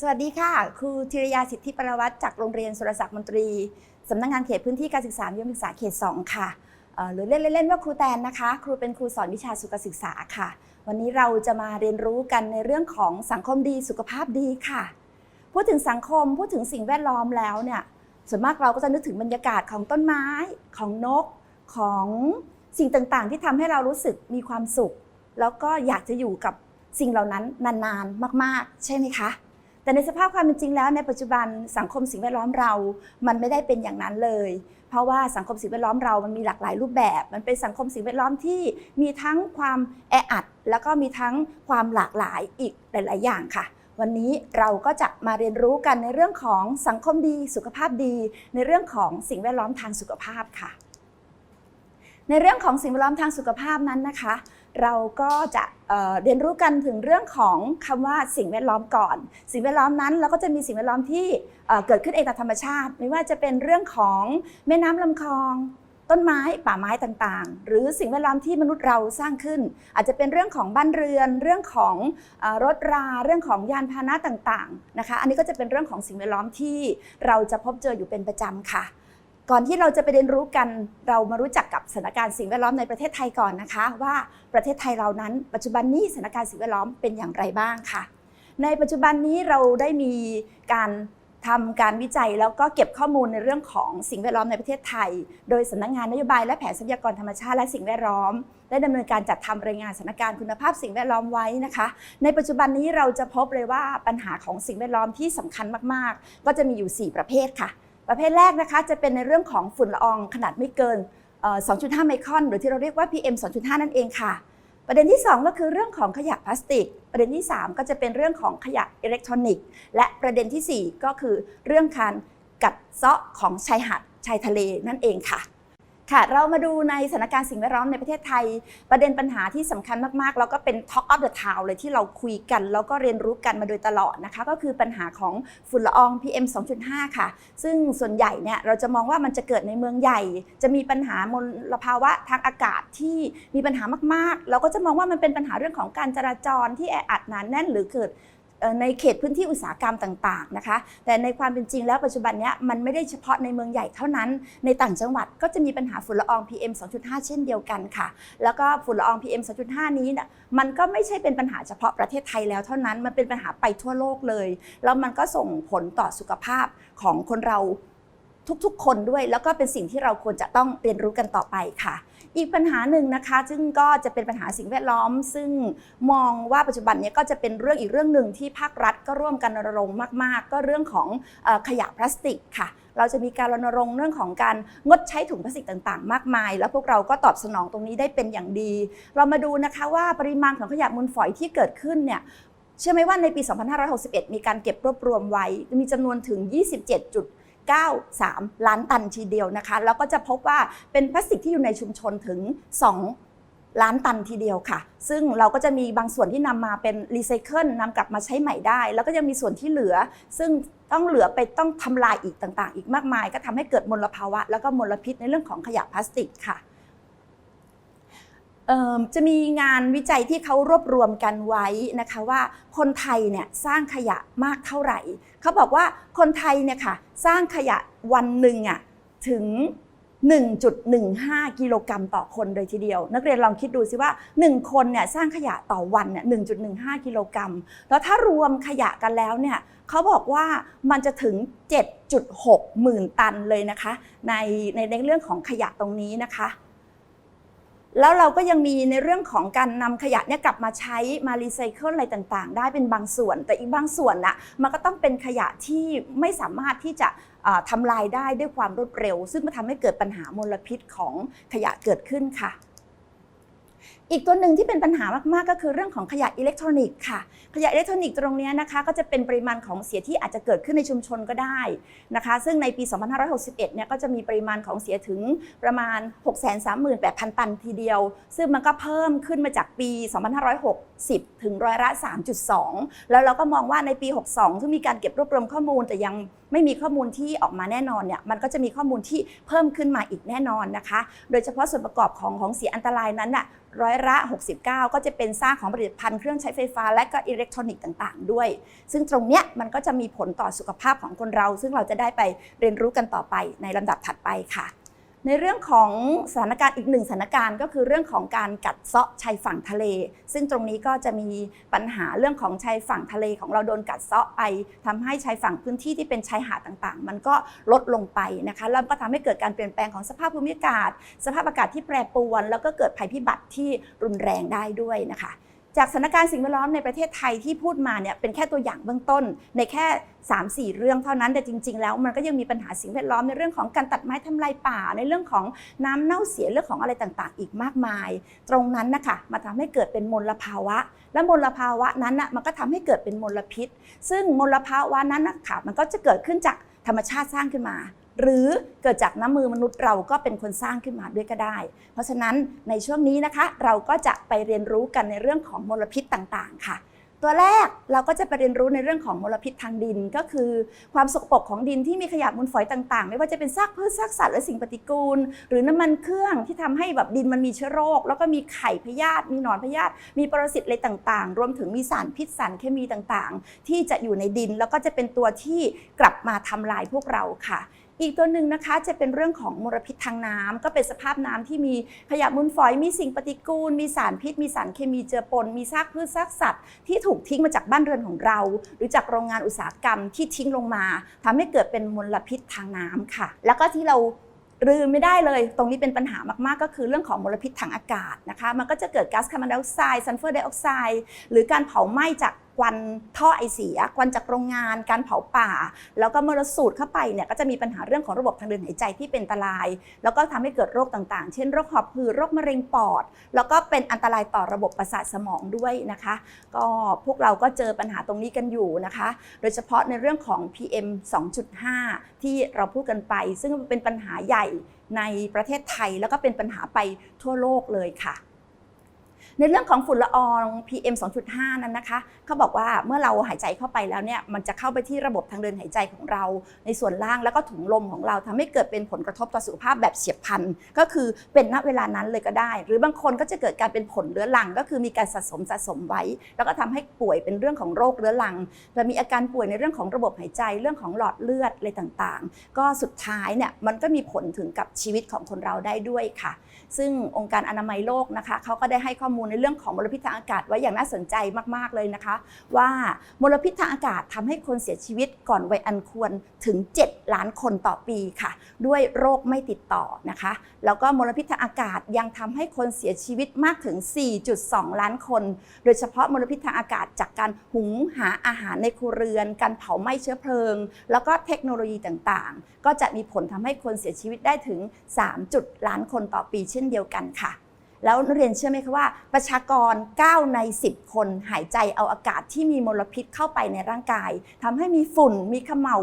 สวัสดีค่ะ ครูธีรยาสิทธิประวัติจากโรงเรียนสุรศักดิ์มนตรี สำนักงานเขตพื้นที่การศึกษามัธยมศึกษาเขต 2 ค่ะเอ่อหรือเล่นเล่นๆว่าครูแตนนะคะ ครูเป็นครูสอนวิชาสุขศึกษาค่ะ วันนี้เราจะมาเรียนรู้กันในเรื่องของสังคมดีสุขภาพดีค่ะ พูดถึงสังคมพูดถึงสิ่งแวดล้อมแล้วเนี่ย ส่วนมากเราก็จะนึกถึงบรรยากาศของต้นไม้ ของนก ของสิ่งต่างๆ ที่ทำให้เรารู้สึกมีความสุข แล้วก็อยากจะอยู่กับสิ่งเหล่านั้นนานๆ มาก ๆ ใช่ไหมคะ แต่ในสภาพความเป็นจริงแล้วในปัจจุบันสังคมสิ่งแวดล้อมเรา มันไม่ได้เป็นอย่างนั้นเลย เพราะว่าสังคมสิ่งแวดล้อมเรา มันมีหลากหลายรูปแบบ มันเป็นสังคมสิ่งแวดล้อมที่มีทั้งความแออัด แล้วก็มีทั้งความหลากหลายอีกหลาย ๆ อย่างค่ะวันนี้เราก็จะมาเรียนรู้กันในเรื่องของสังคมดีสุขภาพดี ในเรื่องของสิ่งแวดล้อมทางสุขภาพค่ะ ในเรื่องของสิ่งแวดล้อมทางสุขภาพนั้นนะคะ เราก็จะเเรียนรู้กันถึงเรื่องของคำว่าสิ่งแวดล้อมก่อน สิ่งแวดล้อมนั้นเราก็จะมีสิ่งแวดล้อมที่เเกิดขึ้นเองตามธรรมชาติ ไม่ว่าจะเป็นเรื่องของแม่น้ำลำคลองต้นไม้ป่าไม้ต่างๆ หรือสิ่งแวดล้อมที่มนุษย์เราสร้างขึ้น อาจจะเป็นเรื่องของบ้านเรือน เรื่องของอรถรา เรื่องของยานพาหนะต่างๆนะคะ อันนี้ก็จะเป็นเรื่องของสิ่งแวดล้อมที่เราจะพบเจออยู่เป็นประจำค่ะ ก่อนที่เราจะไปเรียนรู้กันเรามารู้จักกับสถานการณ์สิ่งแวดล้อมในประเทศไทยก่อนนะคะ ว่าประเทศไทยเรานั้น ปัจจุบันนี้สถานการณ์สิ่งแวดล้อมเป็นอย่างไรบ้างค่ะ ในปัจจุบันนี้เราได้มีการทำการวิจัยแล้วก็เก็บข้อมูลในเรื่องของสิ่งแวดล้อมในประเทศไทย โดยสำนักงานนโยบายและแผนทรัพยากรธรรมชาติและสิ่งแวดล้อม ได้ดำเนินการจัดทำรายงานสถานการณ์คุณภาพสิ่งแวดล้อมไว้นะคะ ในปัจจุบันนี้เราจะพบเลยว่าปัญหาของสิ่งแวดล้อมที่สำคัญมาก ๆ ก็จะมีอยู่ 4 ประเภทค่ะ ประเภทแรกนะคะจะเป็นในเรื่องของฝุ่นละอองขนาดไม่เกิน 2.5 ไมครอน หรือที่เราเรียกว่า PM 2.5 นั่นเองค่ะ ประเด็นที่ 2 ก็คือเรื่องของขยะพลาสติก ประเด็นที่ 3 ก็จะเป็นเรื่องของขยะอิเล็กทรอนิกส์ และประเด็นทีสี่4 ก็คือเรื่องการกัดเซาะของชายหาดชายทะเลนั่นเองค่ะ ค่ะ เรามาดูในสถานการณ์สิ่งแวดล้อมในประเทศไทย ประเด็นปัญหาที่สำคัญมากๆ แล้วก็เป็น Talk of the Town เลยที่เราคุยกัน แล้วก็เรียนรู้กันมาโดยตลอดนะคะ ก็คือปัญหาของฝุ่นละออง PM 2.5 ค่ะ ซึ่งส่วนใหญ่เนี่ยเราจะมองว่ามันจะเกิดในเมืองใหญ่ จะมีปัญหามลภาวะทางอากาศที่มีปัญหามากๆ เราก็จะมองว่ามันเป็นปัญหาเรื่องของการจราจรที่แออัดหนานแน่นหรือเกิด ในเขตพื้นที่อุตสาหกรรมต่างๆนะคะ แต่ในความเป็นจริงแล้วปัจจุบันนี้มันไม่ได้เฉพาะในเมืองใหญ่เท่านั้น ในต่างจังหวัดก็จะมีปัญหาฝุ่นละออง PM 2.5 เช่นเดียวกันค่ะ แล้วก็ฝุ่นละออง PM 2.5 นี้นี่ยมันก็ไม่ใช่เป็นปัญหาเฉพาะประเทศไทยแล้วเท่านั้น มันเป็นปัญหาไปทั่วโลกเลย แล้วมันก็ส่งผลต่อสุขภาพของคนเราทุกๆ คนด้วย แล้วก็เป็นสิ่งที่เราควรจะต้องเรียนรู้กันต่อไปค่ะ อีกปัญหาหนึ่งนะคะ ซึ่งก็จะเป็นปัญหาสิ่งแวดล้อม ซึ่งมองว่าปัจจุบันนี้ก็จะเป็นเรื่องอีกเรื่องหนึ่งที่ภาครัฐก็ร่วมกันรณรงค์มาก ๆ ก็เรื่องของขยะพลาสติกค่ะเราจะมีการรณรงค์เรื่องของการงดใช้ถุงพลาสติกต่างๆ มากมาย แล้วพวกเราก็ตอบสนองตรงนี้ได้เป็นอย่างดี เรามาดูนะคะว่าปริมาณของขยะมูลฝอยที่เกิดขึ้นเนี่ยเชื่อไหมว่าในปี 2561 มีการเก็บรวบรวมไว้ มีจำนวนถึง 27. 93 ล้านตันทีเดียวนะคะ แล้วก็จะพบว่าเป็นพลาสติกที่อยู่ในชุมชนถึง 2ล้านตันทีเดียวค่ะ ซึ่งเราก็จะมีบางส่วนที่นำมาเป็นรีไซเคิลนำกลับมาใช้ใหม่ได้ แล้วก็ยังมีส่วนที่เหลือ ซึ่งต้องเหลือไปต้องทำลายอีกต่างๆ อีกมากมาย ก็ทำให้เกิดมลภาวะ แล้วก็มลพิษในเรื่องของขยะพลาสติกค่ะ จะมีงานวิจัยที่เขารวบรวมกันไว้นะคะว่าคนไทยเนี่ยสร้างขยะมากเท่าไหร่ เขาบอกว่าคนไทยเนี่ยค่ะสร้างขยะวันหนึ่งอะถึง 1.15 กิโลกรัมต่อคนเลยทีเดียว นักเรียนลองคิดดูสิว่า 1 คนเนี่ยสร้างขยะต่อวันเนี่ย1.15 กิโลกรัม แล้วถ้ารวมขยะกันแล้วเนี่ยเขาบอกว่ามันจะถึง 7.6 หมื่นตันเลยนะคะในในเรื่องของขยะตรงนี้นะคะ แล้วเราก็ยังมีในเรื่องของการนำขยะเนี่ยกลับมาใช้มารีไซเคิลอะไรต่างๆ ได้เป็นบางส่วน แต่อีกบางส่วนน่ะมันก็ต้องเป็นขยะที่ไม่สามารถที่จะทำทำลายได้ด้วยความรวดเร็ว ซึ่งมันทำให้เกิดปัญหามลพิษของขยะเกิดขึ้นค่ะอีกตัวหนึ่งที่เป็นปัญหามากๆ ก็คือเรื่องของขยะอิเล็กทรอนิกส์ค่ะ ขยะอิเล็กทรอนิกส์ตรงนี้นะคะ ก็จะเป็นปริมาณของเสียที่อาจจะเกิดขึ้นในชุมชนก็ได้นะคะ ซึ่งในปี 2561 เนี่ยก็จะมีปริมาณของเสียถึงประมาณ 638,000 ตันทีเดียว ซึ่งมันก็เพิ่มขึ้นมาจากปี 2560 ถึงร้อยละ 3.2 แล้วเราก็มองว่าในปี 62 ซึ่งมีการเก็บรวบรวมข้อมูลแต่ยังไม่มีข้อมูลที่ออกมาแน่นอนเนี่ยมันก็จะมีข้อมูลที่เพิ่มขึ้นมาอีกแน่นอนนะคะ โดยเฉพาะส่วนประกอบของของเสียอันตรายนั้นน่ะร้อยอยละ 69 ก็จะเป็นซากของผลิตภัณฑ์เครื่องใช้ไฟฟ้าและก็อิเล็กทรอนิกส์ต่างๆ ด้วย ซึ่งตรงเนี้ยมันก็จะมีผลต่อสุขภาพของคนเรา ซึ่งเราจะได้ไปเรียนรู้กันต่อไปในลำดับถัดไปค่ะ ในเรื่องของสถานการณ์อีกหนึ่งสถานการณ์ก็คือเรื่องของการกัดเซาะชายฝั่งทะเล ซึ่งตรงนี้ก็จะมีปัญหาเรื่องของชายฝั่งทะเลของเราโดนกัดเซาะไปทำให้ชายฝั่งพื้นที่ที่เป็นชายหาดต่างๆ มันก็ลดลงไปนะคะแล้วก็ทำให้เกิดการเปลี่ยนแปลงของสภาพภูมิอากาศ สภาพอากาศที่แปรปรวน แล้วก็เกิดภัยพิบัติที่รุนแรงได้ด้วยนะคะ จากสถานการณ์สิ่งแวดล้อมในประเทศไทยที่พูดมาเนี่ยเป็นแค่ตัวอย่างเบื้องต้น ในแค่ 3-4 เรื่องเท่านั้นแต่จริง ๆ แล้วมันก็ยังมีปัญหาสิ่งแวดล้อมในเรื่องของการตัดไม้ทำลายป่าในเรื่องของน้ำเน่าเสียเรื่องของอะไรต่างๆ อีกมากมาย ตรงนั้นนะคะมาทำให้เกิดเป็นมลภาวะ และมลภาวะนั้นน่ะมันก็ทำให้เกิดเป็นมลพิษ ซึ่งมลภาวะนั้นนะคะมันก็จะเกิดขึ้นจากธรรมชาติสร้างขึ้นมา หรือเกิดจากน้ำมือมนุษย์เราก็เป็นคนสร้างขึ้นมาด้วยก็ได้ เพราะฉะนั้นในช่วงนี้นะคะเราก็จะไปเรียนรู้กันในเรื่องของมลพิษต่างๆ ค่ะ ตัวแรกเราก็จะไปเรียนรู้ในเรื่องของมลพิษทางดิน ก็คือความสกปรกของดินที่มีขยะมูลฝอยต่างๆ ไม่ว่าจะเป็นซากพืชซากสัตว์และสิ่งปฏิกูล หรือน้ำมันเครื่องที่ทำให้แบบดินมันมีเชื้อโรค แล้วก็มีไข่พยาธิมีหนอนพยาธิมีปรสิตอะไรต่างๆ รวมถึงมีสารพิษสารเคมีต่างๆ ที่จะอยู่ในดินแล้วก็จะเป็นตัวที่กลับมาทำลายพวกเราค่ะ อีกตัวหนึ่งนะคะจะเป็นเรื่องของมลพิษทางน้ำก็เป็นสภาพน้ำที่มีขยะมูลฝอยมีสิ่งปฏิกูล มีสารพิษ มีสารเคมีเจือปน มีซากพืชซากสัตว์ ที่ถูกทิ้งมาจากบ้านเรือนของเรา หรือจากโรงงานอุตสาหกรรมที่ทิ้งลงมาทำให้เกิดเป็นมลพิษทางน้ำค่ะ แล้วก็ที่เราลืมไม่ได้เลย ตรงนี้เป็นปัญหามากๆ ก็คือเรื่องของมลพิษทางอากาศนะคะ มันก็จะเกิดก๊าซคาร์บอนไดออกไซด์ซัลเฟอร์ไดออกไซด์หรือการเผาไหม้จาก ควันท่อไอเสีย ควันจากโรงงาน การเผาป่า แล้วก็เมื่อเราสูดเข้าไปเนี่ยก็จะมีปัญหาเรื่องของระบบทางเดินหายใจที่เป็นอันตราย แล้วก็ทำให้เกิดโรคต่างๆ เช่นโรคหอบหืดโรคมะเร็งปอด แล้วก็เป็นอันตรายต่อระบบประสาทสมองด้วยนะคะ ก็พวกเราก็เจอปัญหาตรงนี้กันอยู่นะคะ โดยเฉพาะในเรื่องของ PM 2.5 ที่เราพูดกันไป ซึ่งเป็นปัญหาใหญ่ในประเทศไทยแล้วก็เป็นปัญหาไปทั่วโลกเลยค่ะ ในเรื่องของฝุ่นละออง PM 2.5 นั้นนะคะเขาบอกว่าเมื่อเราหายใจเข้าไปแล้วเนี่ยมันจะเข้าไปที่ระบบทางเดินหายใจของเรา ในส่วนล่างแล้วก็ถุงลมของเราทำให้เกิดเป็นผลกระทบต่อสุขภาพแบบเฉียบพลันก็คือเป็นณเวลานั้นเลยก็ได้ หรือบางคนก็จะเกิดการเป็นผลเรื้อรัง ก็คือมีการสะสมสะสมไว้ แล้วก็ทำให้ป่วยเป็นเรื่องของโรคเรื้อรังและมีอาการป่วยในเรื่องของระบบหายใจเรื่องของหลอดเลือดอะไรต่างๆ ก็สุดท้ายเนี่ยมันก็มีผลถึงกับชีวิตของคนเราได้ด้วยค่ะ ซึ่งองค์การอนามัยโลกนะคะเขาก็ได้ให้ข้อมูลในเรื่องของมลพิษทางอากาศไว้อย่างน่าสนใจมากๆเลยนะคะ ว่ามลพิษทางอากาศทำให้คนเสียชีวิตก่อนวัยอันควรถึง 7 ล้านคนต่อปีค่ะ ด้วยโรคไม่ติดต่อนะคะ แล้วก็มลพิษทางอากาศยังทำให้คนเสียชีวิตมากถึง 4.2 ล้านคน โดยเฉพาะมลพิษทางอากาศจากการหุงหาอาหารในครัวเรือน การเผาไหม้เชื้อเพลิง แล้วก็เทคโนโลยีต่างๆ ก็จะมีผลทำให้คนเสียชีวิตได้ถึง 3 จุดล้านคนต่อปีเช่นเดียวกันค่ะ แล้วนักเรียนเชื่อไหมคะว่า ประชากร 9 ใน 10 คนหายใจเอาอากาศที่มีมลพิษเข้าไปในร่างกายทำให้มีฝุ่นมีขมเหลา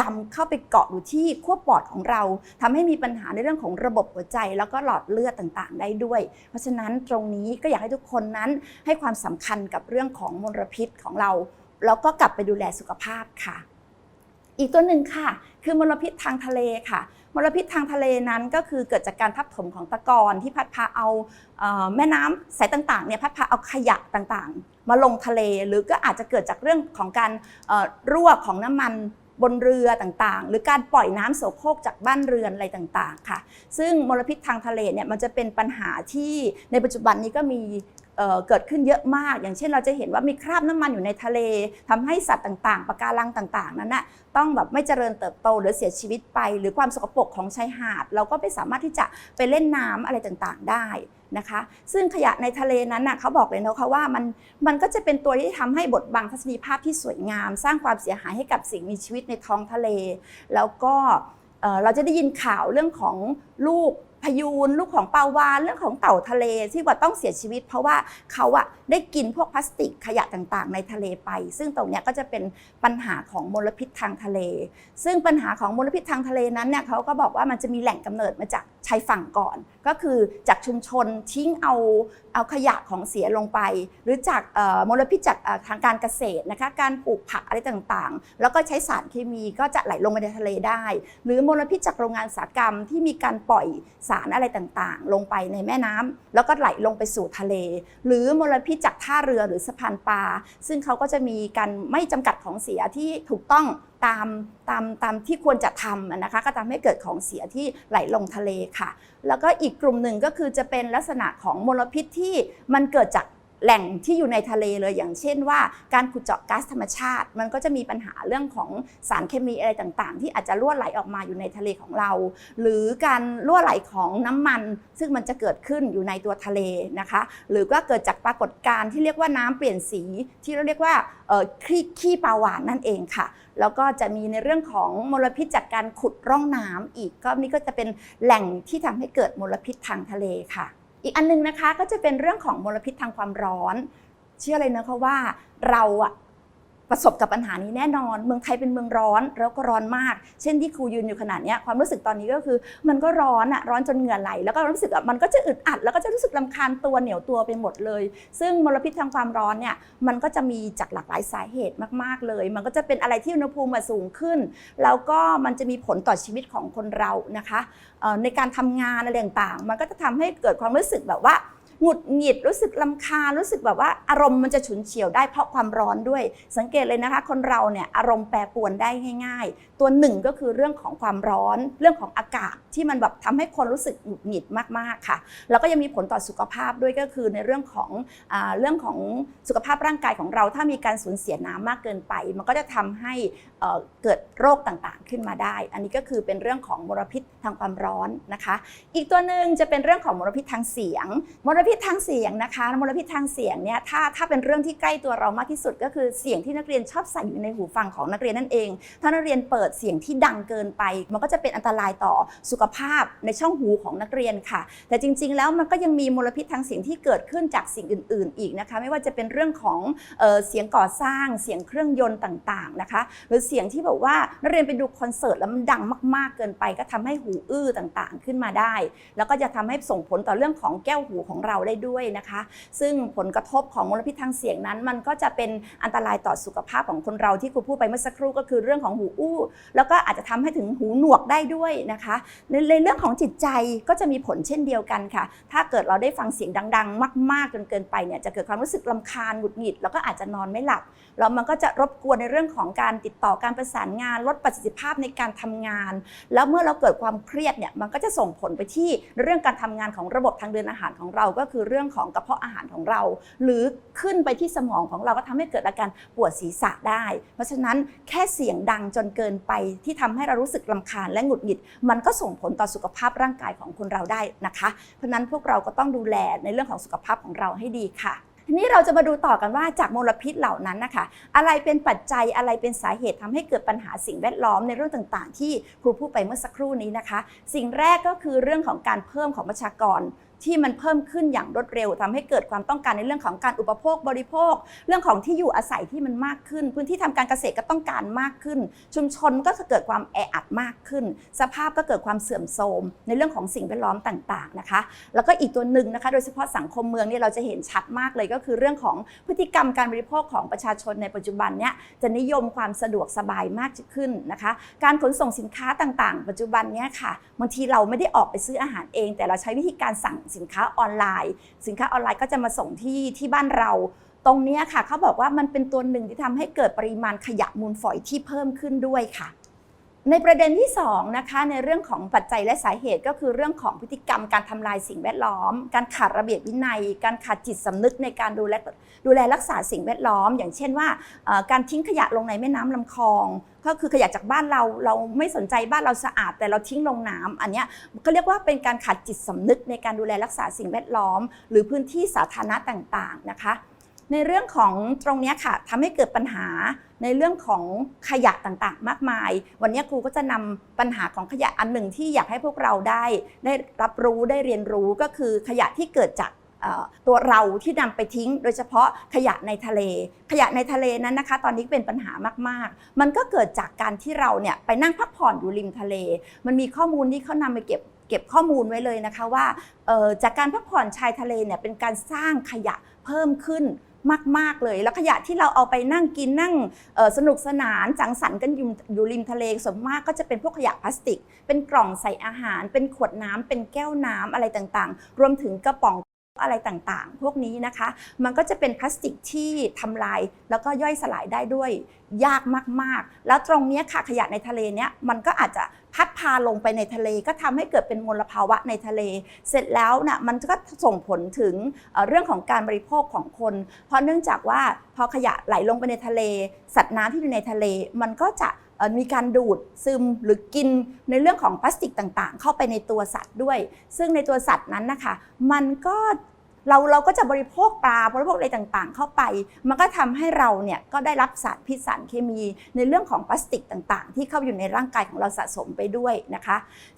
ดำๆเข้าไปเกาะอยู่ที่ขั้วปอดของเราทำให้มีปัญหาในเรื่องของระบบหัวใจ แล้วก็หลอดเลือดต่างๆ ได้ด้วย เพราะฉะนั้นตรงนี้ก็อยากให้ทุกคนนั้นให้ความสำคัญกับเรื่องของมลพิษของเรา แล้วก็กลับไปดูแลสุขภาพค่ะ อีกตัวหนึ่งค่ะ คือมลพิษทางทะเลค่ะ มลพิษทางทะเลนั้นก็คือเกิดจากการทับถมของตะกอนที่พัดพาเอาแม่น้ำสายต่างๆเนี่ยพัดพาเอาขยะต่างๆ มาลงทะเลหรือก็อาจจะเกิดจากเรื่องของการรั่วของน้ำมันบนเรือต่างๆ หรือการปล่อยน้ำโสโครกจากบ้านเรือนอะไรต่างๆ ค่ะ ซึ่งมลพิษทางทะเลเนี่ยมันจะเป็นปัญหาที่ในปัจจุบันนี้ก็มี เเกิดขึ้นเยอะมาก อย่างเช่นเราจะเห็นว่ามีคราบน้ำมันอยู่ในทะเลทำให้สัตว์ต่างๆปะการังต่างๆ นั้นน่ะต้องแบบไม่เจริญเติบโตหรือเสียชีวิตไป หรือความสกปรกของชายหาด เราก็ไม่สามารถที่จะไปเล่นน้ำอะไรต่างๆ ได้นะคะ ซึ่งขยะในทะเลนั้นน่ะเขาบอกเลยนะคะว่ามันมันก็จะเป็นตัวที่ทำให้บดบังทัศนียภาพที่สวยงาม สร้างความเสียหายให้กับสิ่งมีชีวิตในท้องทะเล แล้วก็เอ่อเราจะได้ยินข่าวเรื่องของลูก ยูนลูกของปลาวานเรื่องของเต่าทะเลที่ว่าต้องเสียชีวิต เพราะว่าเขาอะได้กินพวกพลาสติกขยะต่างๆ ในทะเลไป ซึ่งตรงเนี้ยก็จะเป็นปัญหาของมลพิษทางทะเล ซึ่งปัญหาของมลพิษทางทะเลนั้นเนี่ยเขาก็บอกว่ามันจะมีแหล่งกำเนิดมาจากชายฝั่งก่อน ก็คือจากชุมชนทิ้งเอาเอาขยะของเสียลงไป หรือจากมลพิษจากทางการเกษตรนะคะการปลูกผักอะไรต่างๆ แล้วก็ใช้สารเคมีก็จะไหลลงไปในทะเลได้ หรือมลพิษจากโรงงานอุตสาหกรรมที่มีการปล่อยสารอะไรต่างๆ ลงไปในแม่น้ำแล้วก็ไหลลงไปสู่ทะเล หรือมลพิษจากท่าเรือหรือสะพานปลาซึ่งเขาก็จะมีการไม่จำกัดของเสียที่ถูกต้อง ตามตามตามที่ควรจะทำนะคะก็ทำให้เกิดของเสียที่ไหลลงทะเลค่ะ แล้วก็อีกกลุ่มหนึ่งก็คือจะเป็นลักษณะของมลพิษที่มันเกิดจาก แหล่งที่อยู่ในทะเลเลยอย่างเช่นว่าการขุดเจาะก๊าซธรรมชาติ มันก็จะมีปัญหาเรื่องของสารเคมีอะไรต่างๆ ที่อาจจะรั่วไหลออกมาอยู่ในทะเลของเรา หรือการรั่วไหลของน้ำมัน ซึ่งมันจะเกิดขึ้นอยู่ในตัวทะเลนะคะ หรือก็เกิดจากปรากฏการณ์ที่เรียกว่าน้ำเปลี่ยนสี ที่เราเรียกว่าขี้ขี้ปลาหวานนั่นเองค่ะ แล้วก็จะมีในเรื่องของมลพิษจากการขุดร่องน้ำอีกก็นี่ก็จะเป็นแหล่งที่ทำให้เกิดมลพิษทางทะเลค่ะ อีกอันนึงนะคะก็จะเป็นเรื่องของมลพิษทางความร้อน เชื่อเลยนะคะว่าเราอะ ประสบกับปัญหานี้แน่นอน เมืองไทยเป็นเมืองร้อนแล้วก็ร้อนมาก เช่นที่ครูยืนอยู่ขนาดนี้ความรู้สึกตอนนี้ก็คือ มันก็ร้อนอะร้อนจนเหงื่อไหล แล้วก็รู้สึกมันก็จะอึดอัด แล้วก็จะรู้สึกลำคาญตัวเหนียวตัวไปหมดเลย ซึ่งมลพิษทางความร้อนเนี่ยมันก็จะมีจากหลากหลายสาเหตุมาก ๆเลย มันก็จะเป็นอะไรที่อุณหภูมิสูงขึ้น แล้วก็มันจะมีผลต่อชีวิตของคนเรานะคะในการทำงานอะไรต่างๆ มันก็จะทำให้เกิดความรู้สึกแบบว่า หงุดหงิดรู้สึกลำคาญรู้สึกแบบว่าอารมณ์มันจะฉุนเฉียวได้เพราะความร้อนด้วย สังเกตเลยนะคะ คนเราเนี่ยอารมณ์แปรปรวนได้ง่าย ๆ ตัวหนึ่งก็คือเรื่องของความร้อน เรื่องของอากาศที่มันแบบทำให้คนรู้สึกหงุดหงิดมากๆค่ะ แล้วก็ยังมีผลต่อสุขภาพด้วยก็คือในเรื่องของอเรื่องของสุขภาพร่างกายของเรา ถ้ามีการสูญเสียน้ำมากเกินไป มันก็จะทำให้เกิดโรคต่างๆขึ้นมาได้ อันนี้ก็คือเป็นเรื่องของมลพิษทางความร้อนนะคะ อีกตัวหนึ่งจะเป็นเรื่องของมลพิษทางเสียง มลพิษทางเสียงนะคะมลพิษทางเสียงเนี่ยถ้าถ้าเป็นเรื่องที่ใกล้ตัวเรามากที่สุด ก็คือเสียงที่นักเรียนชอบใส่อยู่ในหูฟังของนักเรียนนั่นเอง ถ้านักเรียนเปิดเสียงที่ดังเกินไป มันก็จะเป็นอันตรายต่อสุขภาพในช่องหูของนักเรียนค่ะ แต่จริง ๆ แล้วมันก็ยังมีมลพิษทางเสียงที่เกิดขึ้นจากสิ่งอื่น ๆ อีกนะคะ ไม่ว่าจะเป็นเรื่องของเออเสียงก่อสร้าง เสียงเครื่องยนต์ต่าง ๆ นะคะ หรือเสียงที่แบบว่านักเรียนไปดูคอนเสิร์ตแล้วมันดังมาก ๆ เกินไป ก็ทำให้หูอื้อต่าง ๆ ขึ้นมาได้ แล้วก็จะทำให้ส่งผลต่อเรื่องของแก้วหูของเราได้ด้วยนะคะ ซึ่งผลกระทบของมลพิษทางเสียงนั้น มันก็จะเป็นอันตรายต่อสุขภาพของคนเราที่ครูพูดไปเมื่อสักครู่ก็คือเรื่องของหูอื้อแล้วก็อาจจะทำให้ถึงหูหนวกได้ด้วยนะคะในในเรื่องของจิตใจก็จะมีผลเช่นเดียวกันค่ะ ถ้าเกิดเราได้ฟังเสียงดัง ๆ มากๆจนเกินไปเนี่ยจะเกิดความรู้สึกลำคาญหงุดหงิดแล้วก็อาจจะนอนไม่หลับแล้วมันก็จะรบกวนในเรื่องของการติดต่อการประสานงาน ลดประสิทธิภาพในการทำงาน แล้วเมื่อเราเกิดความเครียดเนี่ยมันก็จะส่งผลไปที่เรื่องการทำงานของระบบทางเดินอาหารของเรา ก็คือเรื่องของกระเพาะอาหารของเรา หรือขึ้นไปที่สมองของเราก็ทำให้เกิดอาการปวดศีรษะได้ เพราะฉะนั้นแค่เสียงดังจนเกินไปที่ทำให้เรารู้สึกลำคาญและหงุดหงิด มันก็ส่งผลต่อสุขภาพร่างกายของคนเราได้นะคะ เพราะนั้นพวกเราก็ต้องดูแลในเรื่องของสุขภาพของเราให้ดีค่ะทีนี้เราจะมาดูต่อกันว่าจากมลพิษเหล่านั้นนะคะ อะไรเป็นปัจจัยอะไรเป็นสาเหตุทำให้เกิดปัญหาสิ่งแวดล้อมในเรื่องต่างๆ ที่ครูพูดไปเมื่อสักครู่นี้นะคะ สิ่งแรกก็คือเรื่องของการเพิ่มของประชากร ที่มันเพิ่มขึ้นอย่างรวดเร็วทำให้เกิดความต้องการในเรื่องของการอุปโภคบริโภค เรื่องของที่อยู่อาศัยที่มันมากขึ้น พื้นที่ทำการเกษตรก็ต้องการมากขึ้น ชุมชนก็จะเกิดความแออัดมากขึ้น สภาพก็เกิดความเสื่อมโทรมในเรื่องของสิ่งแวดล้อมต่างๆนะคะ แล้วก็อีกตัวหนึ่งนะคะ โดยเฉพาะสังคมเมืองเนี่ยเราจะเห็นชัดมากเลยก็คือเรื่องของพฤติกรรมการบริโภคของประชาชนในปัจจุบันเนี่ยจะนิยมความสะดวกสบายมากขึ้นนะคะ การขนส่งสินค้าต่างๆ ปัจจุบันเนี่ยค่ะบางทีเราไม่ได้ออกไปซื้ออาหารเอง แต่เราใช้วิธีการสั่งสินค้าออนไลน์ สินค้าออนไลน์ก็จะมาส่งที่ที่บ้านเรา ตรงนี้ค่ะเขาบอกว่ามันเป็นตัวหนึ่งที่ทำให้เกิดปริมาณขยะมูลฝอยที่เพิ่มขึ้นด้วยค่ะ ในประเด็นที่2นะคะในเรื่องของปัจจัยและสาเหตุก็คือเรื่องของพฤติกรรมการทำลายสิ่งแวดล้อม การขาดระเบียบวินัย การขาดจิตสำนึกในการดูแลดูแลรักษาสิ่งแวดล้อม อย่างเช่นว่าการทิ้งขยะลงในแม่น้ำลำคลอง ก็คือขยะจากบ้านเราเราไม่สนใจบ้านเราสะอาด แต่เราทิ้งลงน้ำอันนี้ก็เรียกว่าเป็นการขาดจิตสำนึกในการดูแลรักษาสิ่งแวดล้อม หรือพื้นที่สาธารณะต่างๆนะคะ ในเรื่องของตรงนี้ค่ะทำให้เกิดปัญหาในเรื่องของขยะต่างๆ มากมาย วันนี้ครูก็จะนำปัญหาของขยะอันหนึ่งที่อยากให้พวกเราได้ ได้รับรู้ได้เรียนรู้ก็คือขยะที่เกิดจากตัวเราที่นำไปทิ้ง โดยเฉพาะขยะในทะเล ขยะในทะเลนั้นนะคะ ตอนนี้เป็นปัญหามากๆ มันก็เกิดจากการที่เราเนี่ยไปนั่งพักผ่อนอยู่ริมทะเล มันมีข้อมูลที่เขานำไปเก็บเก็บข้อมูลไว้เลยนะคะว่าจากการพักผ่อนชายทะเลเนี่ยเป็นการสร้างขยะเพิ่มขึ้น มาก ๆ เลย แล้วขยะที่เราเอาไปนั่งกินนั่งสนุกสนานสังสรรค์กันอยู่อยู่ริมทะเลส่วนมากก็จะเป็นพวกขยะพลาสติก เป็นกล่องใส่อาหาร เป็นขวดน้ำเป็นแก้วน้ำอะไรต่างๆ รวมถึงกระป๋องอะไรต่างๆ พวกนี้นะคะ มันก็จะเป็นพลาสติกที่ทำลายแล้วก็ย่อยสลายได้ด้วยยากมากๆ แล้วตรงเนี้ยค่ะขยะในทะเลเนี้ยมันก็อาจจะ พัดพาลงไปในทะเลก็ทำให้เกิดเป็นมลภาวะในทะเล เสร็จแล้วนะ่ะมันก็ส่งผลถึงเรื่องของการบริโภคของคน เพราะเนื่องจากว่าพอขยะไหลลงไปในทะเล สัตว์น้ำที่อยู่ในทะเล มันก็จะมีการดูดซึมหรือกินในเรื่องของพลาสติกต่างๆ เข้าไปในตัวสัตว์ด้วย ซึ่งในตัวสัตว์นั้นนะคะ มันก็ เราเราก็จะบริโภคปลาบริโภคอะไรต่างๆ เข้าไป มันก็ทำให้เราเนี่ยก็ได้รับสารพิษสารเคมี ในเรื่องของพลาสติกต่างๆ ที่เข้าอยู่ในร่างกายของเราสะสมไปด้วยนะคะ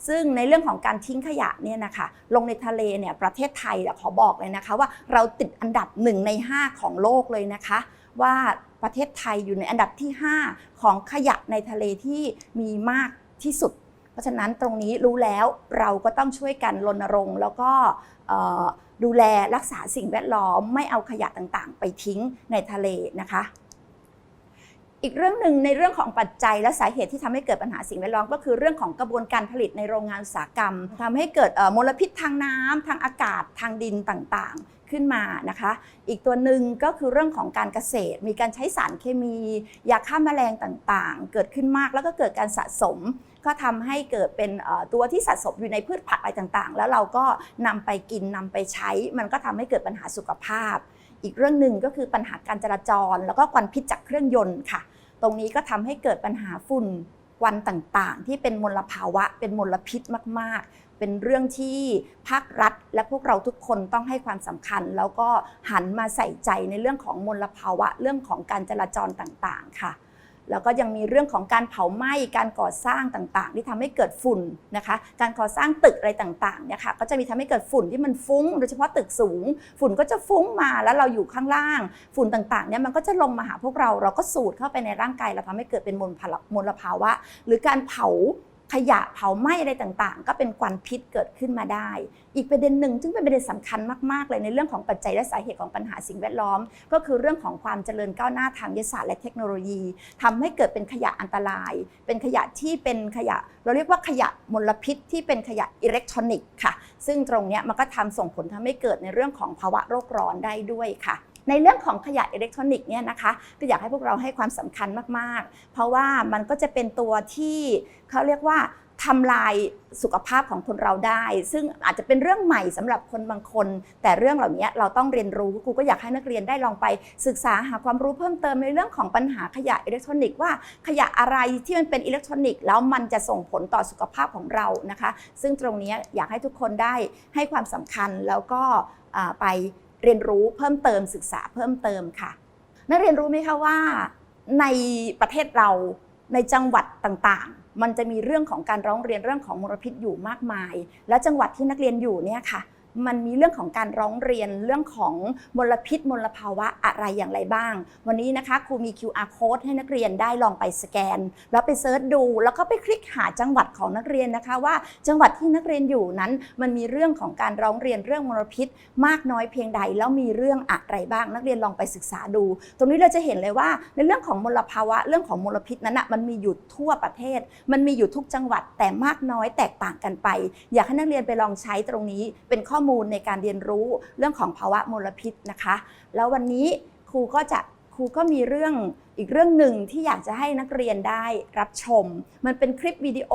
ซึ่งในเรื่องของการทิ้งขยะเนี่ยนะคะลงในทะเลเนี่ยประเทศไทยขอบอกเลยนะคะว่าเราติดอันดับหนึ่งใน 5 ของโลกเลยนะคะ ว่าประเทศไทยอยู่ในอันดับที่ 5 ของขยะในทะเลที่มีมากที่สุด เพราะฉะนั้นตรงนี้รู้แล้วเราก็ต้องช่วยกันรณรงค์แล้วก็ ดูแลรักษาสิ่งแวดล้อม ไม่เอาขยะต่างๆ ไปทิ้งในทะเลนะคะ อีกเรื่องหนึ่งในเรื่องของปัจจัยและสาเหตุที่ทำให้เกิดปัญหาสิ่งแวดล้อมก็คือเรื่องของกระบวนการผลิตในโรงงานอุตสาหกรรมทำให้เกิดมลพิษทางน้ำทางอากาศทางดินต่างๆ ขึ้นมานะคะ อีกตัวหนึ่งก็คือเรื่องของการเกษตร มีการใช้สารเคมี ยาฆ่าแมลงต่างๆ เกิดขึ้นมากแล้วก็เกิดการสะสม ก็ทำให้เกิดเป็นตัวที่สะสมอยู่ในพืชผักอะไรต่างๆ แล้วเราก็นำไปกินนำไปใช้ มันก็ทำให้เกิดปัญหาสุขภาพ อีกเรื่องหนึ่งก็คือปัญหาการจราจร แล้วก็ควันพิษจากเครื่องยนต์ค่ะ ตรงนี้ก็ทำให้เกิดปัญหาฝุ่นควันต่างๆ ที่เป็นมลภาวะเป็นมลพิษมากๆ เป็นเรื่องที่ภาครัฐ และพวกเราทุกคนต้องให้ความสำคัญ แล้วก็หันมาใส่ใจในเรื่องของมลภาวะ เรื่องของการจราจรต่างๆ ค่ะ แล้วก็ยังมีเรื่องของการเผาไหม้การก่อสร้างต่างๆ ที่ทำให้เกิดฝุ่นนะคะ การก่อสร้างตึกอะไรต่างๆเนี่ยค่ะก็จะมีทำให้เกิดฝุ่นที่มันฟุ้ง โดยเฉพาะตึกสูง ฝุ่นก็จะฟุ้งมาแล้วเราอยู่ข้างล่าง ฝุ่นต่างๆเนี่ยมันก็จะลงมาหาพวกเราเราก็สูดเข้าไปในร่างกายเราทำให้เกิดเป็นมลภาวะมลภาวะหรือการเผา ขยะเผาไหม้อะไรต่างๆ ก็เป็นควันพิษเกิดขึ้นมาได้ อีกประเด็นหนึ่งซึ่งเป็นประเด็นสำคัญมากๆ เลยในเรื่องของปัจจัยและสาเหตุของปัญหาสิ่งแวดล้อม ก็คือเรื่องของความเจริญก้าวหน้าทางวิทยาศาสตร์และเทคโนโลยีทำให้เกิดเป็นขยะอันตราย เป็นขยะที่เป็นขยะ เราเรียกว่าขยะมลพิษที่เป็นขยะอิเล็กทรอนิกส์ค่ะ ซึ่งตรงนี้มันก็ทำส่งผลทำให้เกิดในเรื่องของภาวะโลกร้อนได้ด้วยค่ะ ในเรื่องของขยะอิเล็กทรอนิกส์เนี่ยนะคะก็อยากให้พวกเราให้ความสำคัญมากๆ เพราะว่ามันก็จะเป็นตัวที่เขาเรียกว่าทำลายสุขภาพของคนเราได้ ซึ่งอาจจะเป็นเรื่องใหม่สำหรับคนบางคน แต่เรื่องเหล่านี้เราต้องเรียนรู้ครูก็อยากให้นักเรียนได้ลองไป ศึกษาหาความรู้เพิ่มเติมในเรื่องของปัญหาขยะอิเล็กทรอนิกส์ว่าขยะอะไรที่มันเป็นอิเล็กทรอนิกส์แล้วมันจะส่งผลต่อสุขภาพของเรานะคะ ซึ่งตรงนี้อยากให้ทุกคนได้ให้ความสำคัญแล้วก็ไป เรียนรู้เพิ่มเติมศึกษาเพิ่มเติมค่ะนักเรียนรู้ไหมคะว่าในประเทศเราในจังหวัดต่างๆ มันจะมีเรื่องของการร้องเรียนเรื่องของมลพิษอยู่มากมาย และจังหวัดที่นักเรียนอยู่เนี่ยค่ะ มันมีเรื่องของการร้องเรียนเรื่องของมลพิษมลภาวะอะไรอย่างไรบ้าง วันนี้นะคะครูมี QR code ให้นักเรียนได้ลองไปสแกน แล้วไปเซิร์ชดู แล้วก็ไปคลิกหาจังหวัดของนักเรียนนะคะ ว่าจังหวัดที่นักเรียนอยู่นั้น มันมีเรื่องของการร้องเรียนเรื่องมลพิษ มากน้อยเพียงใดแล้วมีเรื่องอะไรบ้าง นักเรียนลองไปศึกษาดู ตรงนี้เราจะเห็นเลยว่าในเรื่องของมลภาวะเรื่องของมลพิษนั้นนะมันมีอยู่ทั่วประเทศ มันมีอยู่ทุกจังหวัดแต่มากน้อยแตกต่างกันไป อยากให้นักเรียนไปลองใช้ตรงนี้เป็นข้อมูลในการเรียนรู้เรื่องของภาวะมลพิษนะคะ แล้ววันนี้ครูก็จะครูก็มีเรื่องอีกเรื่องหนึ่งที่อยากจะให้นักเรียนได้รับชม มันเป็นคลิปวิดีโอ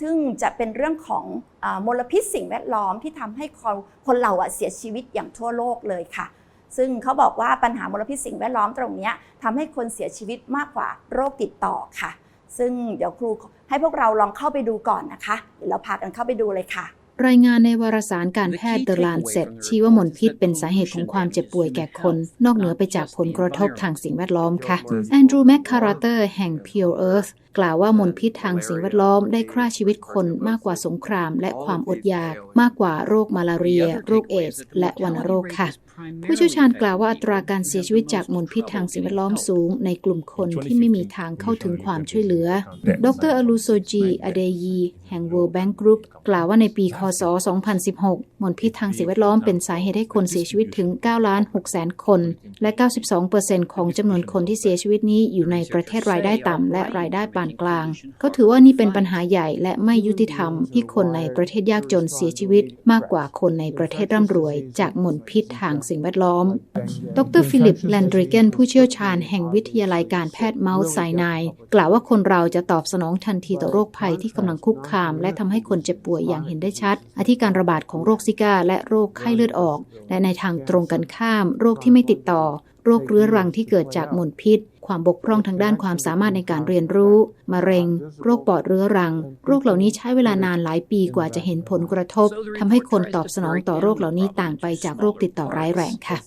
ซึ่งจะเป็นเรื่องของอมลพิษสิ่งแวดล้อมที่ทำให้คนคนเราเสียชีวิตอย่างทั่วโลกเลยค่ะ ซึ่งเขาบอกว่าปัญหามลพิษสิ่งแวดล้อมตรงนี้ทำให้คนเสียชีวิตมากกว่าโรคติดต่อค่ะ ซึ่งเดี๋ยวครูให้พวกเราลองเข้าไปดูก่อนนะคะเดี๋ยวเราพากันเข้าไปดูเลยค่ะ รายงานในวารสารการแพทย์ The Lancet ชี้ว่ามลพิษเป็นสาเหตุของความเจ็บป่วยแก่คน นอกเหนือไปจากผลกระทบทางสิ่งแวดล้อมค่ะแอนดรูว์แมคคาราเตอร์แห่ง Pure Earth กล่าวว่ามลพิษทางสิ่งแวดล้อมได้ฆ่าชีวิตคนมากกว่าสงคราม และความอดอยาก มากกว่าโรคมาลาเรีย โรคเอดส์และวัณโรคค่ะ ผู้เชี่ยวชาญกล่าวว่าอัตราการเสียชีวิตจากมลพิษทางสิ่งแวดล้อมสูง ในกลุ่มคนที่ไม่มีทางเข้าถึงความช่วยเหลือ ดรอลูโซจีอเดยี แห่ง World Bank Group กล่าวว่าในปี คศ 2016 มลพิษทางสิ่งแวดล้อมเป็นสาเหตุให้คนเสียชีวิตถึง 9 ล้าน6แสนคน และ 92%ของจำนวนคนที่เสียชีวิตนี้อยู่ในประเทศรายได้ต่ำและรายได้ปานกลาง เขาถือว่านี่เป็นปัญหาใหญ่และไม่ยุติธรรมที่คนในประเทศยากจนเสียชีวิตมากกว่าคนในประเทศร่ำรวย จากมลพิษทางสิ่งแวดล้อม ดรฟิลิปแลนดริเกนผู้เชี่ยวชาญแห่งวิทยาลัยการแพทย์เมาส์ไซนายกล่าวว่าคนเราจะตอบสนองทันทีต่อโรคภัยที่กำลังคุกคามและทำให้คนเจ็บป่วยอย่างเห็นได้ชัดอาทิการระบาดของโรคซิกาและโรคไข้เลือดออก และในทางตรงกันข้าม โรคที่ไม่ติดต่อ โรคเรื้อรังที่เกิดจากมลพิษ ความบกพร่องทางด้านความสามารถในการเรียนรู้ มะเร็ง โรคปอดเรื้อรัง โรคเหล่านี้ใช้เวลานานหลายปีกว่าจะเห็นผลกระทบทำให้คนตอบสนองต่อโรคเหล่านี้ต่างไปจากโรคติดต่อร้ายแรงค่ะ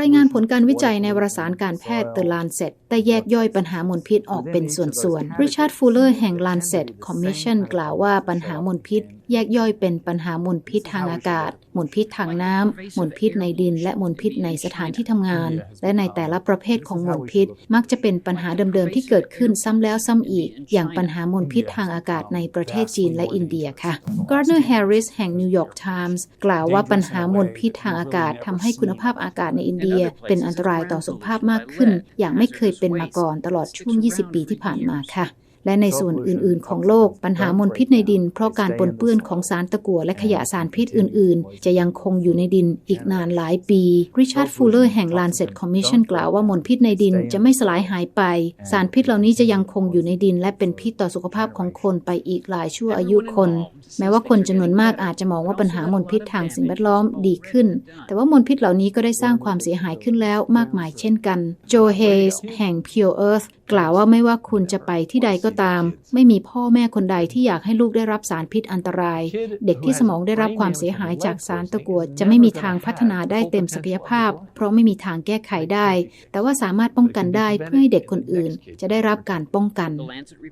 รายงานผลการวิจัยในวารสารการแพทย์ The Lancet ได้แยกย่อยปัญหามลพิษออกเป็นส่วนๆริชาร์ดฟูเลอร์แห่ง Lancet Commission กล่าวว่าปัญหามลพิษ แยกย่อยเป็นปัญหามลพิษทางอากาศมลพิษทางน้ำมลพิษในดิน และมลพิษในสถานที่ทำงาน และในแต่ละประเภทของมลพิษ มักจะเป็นปัญหาเดิมๆที่เกิดขึ้นซ้ำแล้วซ้ำอีก อย่างปัญหามลพิษทางอากาศในประเทศจีนและอินเดียค่ะ Gardner Harris แห่ง New York Times กล่าวว่าปัญหามลพิษทางอากาศทำให้คุณภาพอากาศในอินเดีย เป็นอันตรายต่อสุขภาพมากขึ้น อย่างไม่เคยเป็นมาก่อนตลอดช่วง 20 ปีที่ผ่านมาค่ะ และในส่วนอื่นๆ ของโลกปัญหามลพิษในดิน เพราะการปนเปื้อนของสารตะกั่วและขยะสารพิษอื่น ๆ จะยังคงอยู่ในดินอีกนานหลายปีริชาร์ดฟูลเลอร์แห่ง Lancet Commission กล่าวว่ามลพิษในดินจะไม่สลายหายไป สารพิษเหล่านี้จะยังคงอยู่ในดิน และเป็นพิษต่อสุขภาพของคนไปอีกหลายชั่วอายุคน แม้ว่าคนจำนวนมากอาจจะมองว่าปัญหามลพิษทางสิ่งแวดล้อมดีขึ้น แต่ว่ามลพิษเหล่านี้ก็ได้สร้างความเสียหายขึ้นแล้วมากมายเช่นกันโจเฮสแห่ง Pure Earth กล่าวว่าไม่ว่าคุณจะไปที่ใดก็ตาม ไม่มีพ่อแม่คนใดที่อยากให้ลูกได้รับสารพิษอันตราย เด็กที่สมองได้รับความเสียหายจากสารตะกั่วจะไม่มีทางพัฒนาได้เต็มศักยภาพ เพราะไม่มีทางแก้ไขได้ แต่ว่าสามารถป้องกันได้เพื่อให้เด็กคนอื่น จะได้รับการป้องกัน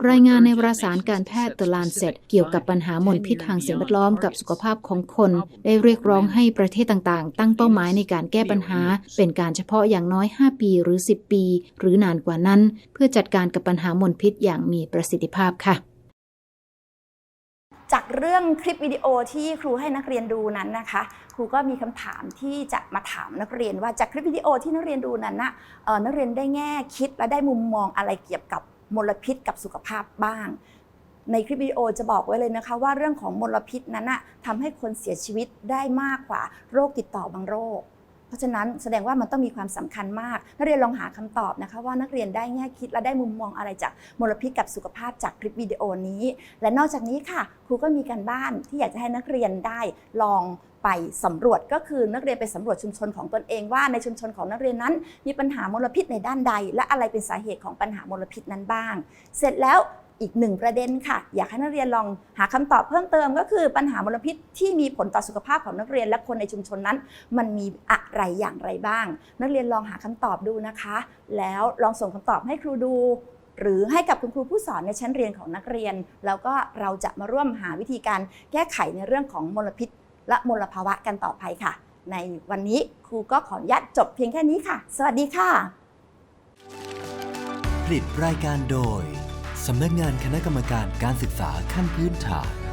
รายงานในวารสารการแพทย์ The Lancet เกี่ยวกับปัญหามลพิษทางสิ่งแวดล้อมกับสุขภาพของคน ได้เรียกร้องให้ประเทศต่างๆ ตั้งเป้าหมายในการแก้ปัญหา เป็นการเฉพาะอย่างน้อย 5 ปีหรือ 10 ปี หรือนานกว่านั้น เพื่อจัดการกับปัญหามลพิษอย่างมีประสิทธิภาพค่ะ จากเรื่องคลิปวิดีโอที่ครูให้นักเรียนดูนั้นนะคะ ครูก็มีคำถามที่จะมาถามนักเรียนว่าจากคลิปวิดีโอที่นักเรียนดูนั้นนะเอ่อนักเรียนได้แง่คิดและได้มุมมองอะไรเกี่ยวกับมลพิษกับสุขภาพบ้าง ในคลิปวิดีโอจะบอกไว้เลยนะคะ ว่าเรื่องของมลพิษนั้นนะทำให้คนเสียชีวิตได้มากกว่าโรคติดต่อบางโรค ราะฉะนั้นแสดงว่ามันต้องมีความสำคัญมาก นักเรียนลองหาคำตอบนะคะว่านักเรียนได้แง่คิดและได้มุมมองอะไรจากมลพิษกับสุขภาพจากคลิปวิดีโอนี้ และนอกจากนี้ค่ะ ครูก็มีการบ้านที่อยากจะให้นักเรียนได้ลองไปสำรวจก็คือนักเรียนไปสำรวจชุมชนของตนเองว่าในชุมชนของนักเรียนนั้น มีปัญหามลพิษในด้านใด และอะไรเป็นสาเหตุของปัญหามลพิษนั้นบ้าง เสร็จแล้ว อีกหนึ่งประเด็นค่ะ อยากให้นักเรียนลองหาคำตอบเพิ่มเติมก็คือปัญหามลพิษที่มีผลต่อสุขภาพของนักเรียนและคนในชุมชนนั้น มันมีอะไรอย่างไรบ้าง นักเรียนลองหาคำตอบดูนะคะ แล้วลองส่งคำตอบให้ครูดู หรือให้กับคุณครูผู้สอนในชั้นเรียนของนักเรียน แล้วก็เราจะมาร่วมหาวิธีการแก้ไขในเรื่องของมลพิษ และมลภาวะกันต่อไปค่ะ ในวันนี้ครูก็ขออนุญาตจบเพียงแค่นี้ค่ะ สวัสดีค่ะ ผลิตรายการโดย สำนักงานคณะกรรมการการศึกษาขั้นพื้นฐาน